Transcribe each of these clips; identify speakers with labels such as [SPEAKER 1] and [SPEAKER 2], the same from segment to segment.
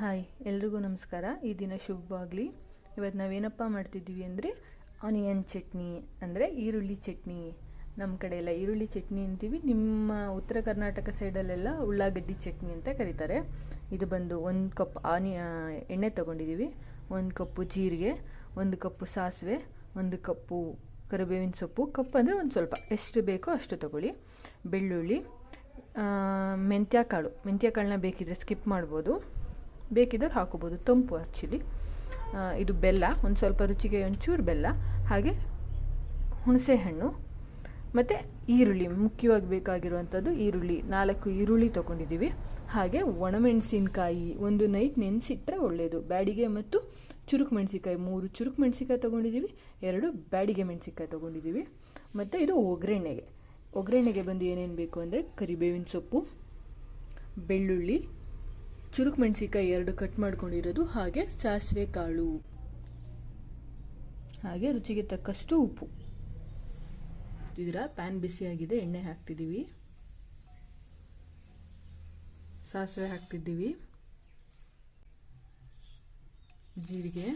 [SPEAKER 1] Hi, ಎಲ್ರಿಗೂ ನಮಸ್ಕಾರ. ಈ ದಿನ ಶುಭವಾಗಲಿ. ಇವತ್ತು ನಾವೇನಪ್ಪ ಮಾಡ್ತಿದ್ದೀವಿ ಅಂದರೆ ಆನಿಯನ್ ಚಟ್ನಿ, ಅಂದರೆ ಈರುಳ್ಳಿ ಚಟ್ನಿ. ನಮ್ಮ ಕಡೆ ಎಲ್ಲ ಈರುಳ್ಳಿ ಚಟ್ನಿ ಅಂತೀವಿ. ನಿಮ್ಮ ಉತ್ತರ ಕರ್ನಾಟಕ ಸೈಡಲ್ಲೆಲ್ಲ ಉಳ್ಳಾಗಡ್ಡಿ ಚಟ್ನಿ ಅಂತ ಕರೀತಾರೆ. ಇದು ಬಂದು ಒಂದು ಕಪ್ ಆನಿಯ ಎಣ್ಣೆ ತೊಗೊಂಡಿದ್ದೀವಿ ಒಂದು ಕಪ್ಪು ಜೀರಿಗೆ, ಒಂದು ಕಪ್ಪು ಸಾಸಿವೆ, ಒಂದು ಕಪ್ಪು ಕರಿಬೇವಿನ ಸೊಪ್ಪು. ಕಪ್ ಅಂದರೆ ಒಂದು ಸ್ವಲ್ಪ. ಎಷ್ಟು ಬೇಕೋ ಅಷ್ಟು ತಗೊಳ್ಳಿ. ಬೆಳ್ಳುಳ್ಳಿ ಮೆಂತ್ಯ ಕಾಳು ಮೆಂತ್ಯ ಕಾಳನ್ನ ಬೇಕಿದ್ರೆ ಸ್ಕಿಪ್ ಮಾಡ್ಬೋದು. ಬೇಕಿದ್ರೆ ಹಾಕೋಬೋದು ತಂಪು ಆ್ಯಕ್ಚುಲಿ ಇದು ಬೆಲ್ಲ, ಒಂದು ಸ್ವಲ್ಪ ರುಚಿಗೆ ಒಂಚೂರು ಬೆಲ್ಲ, ಹಾಗೆ ಹುಣಸೆ ಹಣ್ಣು, ಮತ್ತು ಈರುಳ್ಳಿ, ಮುಖ್ಯವಾಗಿ ಬೇಕಾಗಿರುವಂಥದ್ದು ಈರುಳ್ಳಿ. ನಾಲ್ಕು ಈರುಳ್ಳಿ ತೊಗೊಂಡಿದ್ದೀವಿ. ಹಾಗೆ ಒಣಮೆಣಸಿನ್ಕಾಯಿ, ಒಂದು ನೈಟ್ ನೆನೆಸಿಟ್ರೆ ಒಳ್ಳೆಯದು ಬ್ಯಾಡಿಗೆ ಮತ್ತು ಚುರುಕು ಮೆಣಸಿನ್ಕಾಯಿ, ಮೂರು ಚುರುಕು ಮೆಣಸಿನ್ಕಾಯಿ ತೊಗೊಂಡಿದ್ದೀವಿ, ಎರಡು ಬ್ಯಾಡಿಗೆ ಮೆಣಸಿನ್ಕಾಯಿ ತೊಗೊಂಡಿದ್ದೀವಿ. ಮತ್ತು ಇದು ಒಗ್ಗರಣೆಗೆ. ಒಗ್ಗರಣೆಗೆ ಬಂದು ಏನೇನು ಬೇಕು ಅಂದರೆ ಕರಿಬೇವಿನ ಸೊಪ್ಪು, ಬೆಳ್ಳುಳ್ಳಿ ಚುರುಕು ಮೆಣಸಿನ್ಕಾಯಿ ಎರಡು ಕಟ್ ಮಾಡ್ಕೊಂಡಿರೋದು, ಹಾಗೆ ಸಾಸಿವೆ ಕಾಳು. ಹಾಗೆ ರುಚಿಗೆ ತಕ್ಕಷ್ಟು ಉಪ್ಪು. ಇದರ ಪ್ಯಾನ್ ಬಿಸಿಯಾಗಿದೆ, ಎಣ್ಣೆ ಹಾಕ್ತಿದ್ದೀವಿ ಸಾಸಿವೆ ಹಾಕ್ತಿದ್ದೀವಿ ಜೀರಿಗೆ.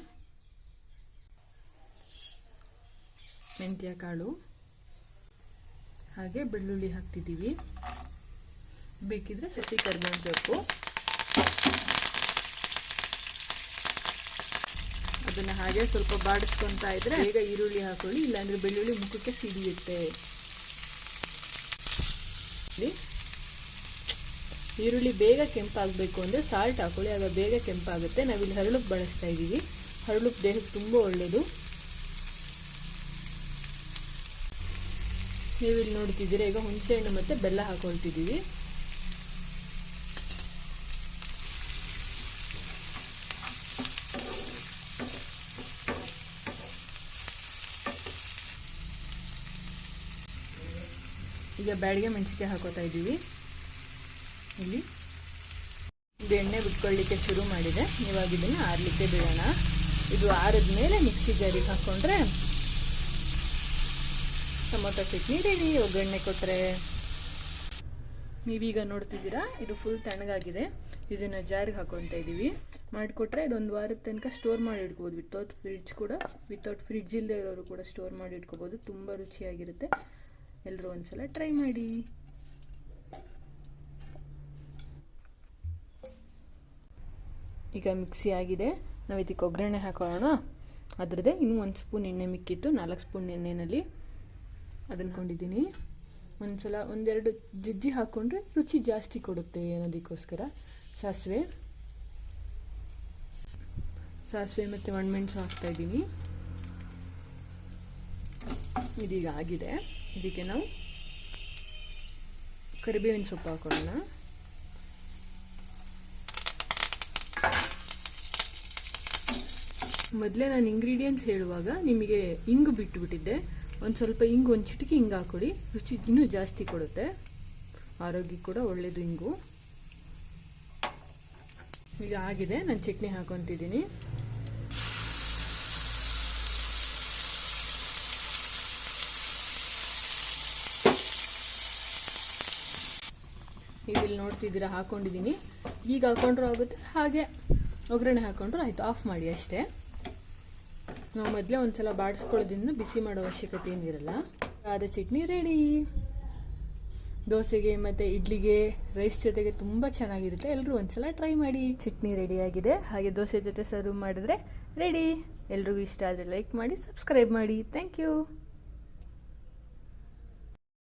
[SPEAKER 1] ಮೆಂತ್ಯ ಕಾಳು ಹಾಗೆ ಬೆಳ್ಳುಳ್ಳಿ ಹಾಕ್ತಿದ್ದೀವಿ ಬೇಕಿದ್ರೆ ಸಸಿ ಕರ್ಬೇವಿನ ಸೊಪ್ಪು. ಅದನ್ನು ಹಾಗೆ ಸ್ವಲ್ಪ ಬಾಡಿಸ್ಕೊಂತ ಇದ್ರೆ ಈಗ ಈರುಳ್ಳಿ ಹಾಕೊಳ್ಳಿ, ಇಲ್ಲಾಂದ್ರೆ ಬೆಳ್ಳುಳ್ಳಿ ಮುಖಕ್ಕೆ ಸಿಡಿಯುತ್ತೆ. ಈರುಳ್ಳಿ ಬೇಗ ಕೆಂಪಾಗಬೇಕು ಅಂದರೆ ಸಾಲ್ಟ್ ಹಾಕೊಳ್ಳಿ, ಆಗ ಬೇಗ ಕೆಂಪಾಗುತ್ತೆ. ನಾವಿಲ್ಲಿ ಹರಳುಪ್ ಬಳಸ್ತಾ ಇದ್ದೀವಿ. ಹರಳುಪ್ ದೇಹಕ್ಕೆ ತುಂಬ ಒಳ್ಳೆಯದು ನೀವಿಲ್ಲಿ ನೋಡ್ತಿದ್ದೀರಾ, ಈಗ ಹುಣಸೆಹಣ್ಣು ಮತ್ತು ಬೆಲ್ಲ ಹಾಕೊಳ್ತಿದ್ದೀವಿ. ಈಗ ಬ್ಯಾಡಿಗೆ ಮೆಣಸಿಕಾಯಿ ಹಾಕೋತಾ ಇದ್ದೀವಿ. ಇಲ್ಲಿ ಇದು ಎಣ್ಣೆ ಬಿಟ್ಕೊಳ್ಳಿಕ್ಕೆ ಶುರು ಮಾಡಿದೆ. ಇವಾಗ ಇದನ್ನು ಆರಲಿಕ್ಕೆ ಬಿಡೋಣ. ಇದು ಆರಿದ ಮೇಲೆ ಮಿಕ್ಸಿ ಜಾರಿಗೆ ಹಾಕ್ಕೊಂಡ್ರೆ ಟೊಮೊಟೊ ಚಟ್ನಿ ರೆಡಿ ಒಗ್ಗರಣೆ ಕೊಟ್ಟರೆ ನೀವೀಗ ನೋಡ್ತಿದ್ದೀರಾ, ಇದು ಫುಲ್ ತಣ್ಣಗಾಗಿದೆ. ಇದನ್ನು ಜಾರಿಗೆ ಹಾಕೊತಾ ಇದ್ದೀವಿ. ಮಾಡಿಕೊಟ್ರೆ ಇದೊಂದು ವಾರದ ತನಕ ಸ್ಟೋರ್ ಮಾಡಿ ಇಟ್ಕೋಬೋದು. ವಿತೌಟ್ ಫ್ರಿಡ್ಜ್ ಕೂಡ ವಿತೌಟ್ ಫ್ರಿಡ್ಜ್ ಇಲ್ಲದೆ ಇರೋರು ಕೂಡ ಸ್ಟೋರ್ ಮಾಡಿ ಇಟ್ಕೋಬೋದು. ತುಂಬ ರುಚಿಯಾಗಿರುತ್ತೆ. ಎಲ್ಲರೂ ಒಂದ್ಸಲ ಟ್ರೈ ಮಾಡಿ. ಈಗ ಮಿಕ್ಸಿ ಆಗಿದೆ. ನಾವು ಇದಕ್ಕೆ ಒಗ್ಗರಣೆ ಹಾಕೊಳ್ಳೋಣ. ಅದರದ್ದೇ ಇನ್ನೂ ಒಂದು ಸ್ಪೂನ್ ಎಣ್ಣೆ ಮಿಕ್ಕಿತ್ತು ನಾಲ್ಕು ಸ್ಪೂನ್ ಎಣ್ಣೆನಲ್ಲಿ ಅದನ್ಕೊಂಡಿದ್ದೀನಿ. ಒಂದು ಸಲ ಒಂದೆರಡು ಜಜ್ಜಿ ಹಾಕ್ಕೊಂಡ್ರೆ ರುಚಿ ಜಾಸ್ತಿ ಕೊಡುತ್ತೆ ಅನ್ನೋದಕ್ಕೋಸ್ಕರ. ಸಾಸಿವೆ. ಸಾಸಿವೆ ಮತ್ತು ಒಣಮೆಣಸು ಹಾಕ್ತಾಯಿದ್ದೀನಿ ಇದೀಗ ಆಗಿದೆ. ಇದಕ್ಕೆ ನಾವು ಕರಿಬೇವಿನ ಸೊಪ್ಪು ಹಾಕೋಣ ಮೊದಲೇ ನಾನು ಇಂಗ್ರೀಡಿಯೆಂಟ್ಸ್ ಹೇಳುವಾಗ ನಿಮಗೆ ಇಂಗು ಬಿಟ್ಟುಬಿಟ್ಟಿದ್ದೆ. ಒಂದು ಸ್ವಲ್ಪ ಇಂಗು, ಒಂದು ಚಿಟಿಕೆ ಹಿಂಗೆ ಹಾಕೊಳ್ಳಿ. ರುಚಿ ಇನ್ನೂ ಜಾಸ್ತಿ ಕೊಡುತ್ತೆ. ಆರೋಗ್ಯ ಕೂಡ ಒಳ್ಳೆಯದು ಇಂಗು. ಈಗ ಆಗಿದೆ. ನಾನು ಚಟ್ನಿ ಹಾಕೊತಿದ್ದೀನಿ. ಈಗ ಇಲ್ಲಿ ನೋಡ್ತಿದ್ದೀರಾ, ಹಾಕೊಂಡಿದ್ದೀನಿ. ಈಗ ಹಾಕೊಂಡ್ರೂ ಆಗುತ್ತೆ. ಹಾಗೆ ಒಗ್ಗರಣೆ ಹಾಕೊಂಡ್ರು ಆಯಿತು ಆಫ್ ಮಾಡಿ ಅಷ್ಟೇ. ನಾವು ಮೊದಲೇ ಒಂದು ಸಲ ಬಿಸಿ ಮಾಡೋ ಅವಶ್ಯಕತೆ ಏನಿರಲ್ಲ. ಆದ ಚಟ್ನಿ ರೆಡಿ. ದೋಸೆಗೆ ಮತ್ತು ಇಡ್ಲಿಗೆ ರೈಸ್ ಜೊತೆಗೆ ತುಂಬ ಚೆನ್ನಾಗಿರುತ್ತೆ. ಎಲ್ಲರೂ ಒಂದ್ಸಲ ಟ್ರೈ ಮಾಡಿ. ಚಟ್ನಿ ರೆಡಿಯಾಗಿದೆ ಹಾಗೆ ದೋಸೆ ಜೊತೆ ಸರ್ವ್ ಮಾಡಿದ್ರೆ ರೆಡಿ. ಎಲ್ರಿಗೂ ಇಷ್ಟ ಆದರೆ ಲೈಕ್ ಮಾಡಿ ಸಬ್ಸ್ಕ್ರೈಬ್ ಮಾಡಿ. Thank you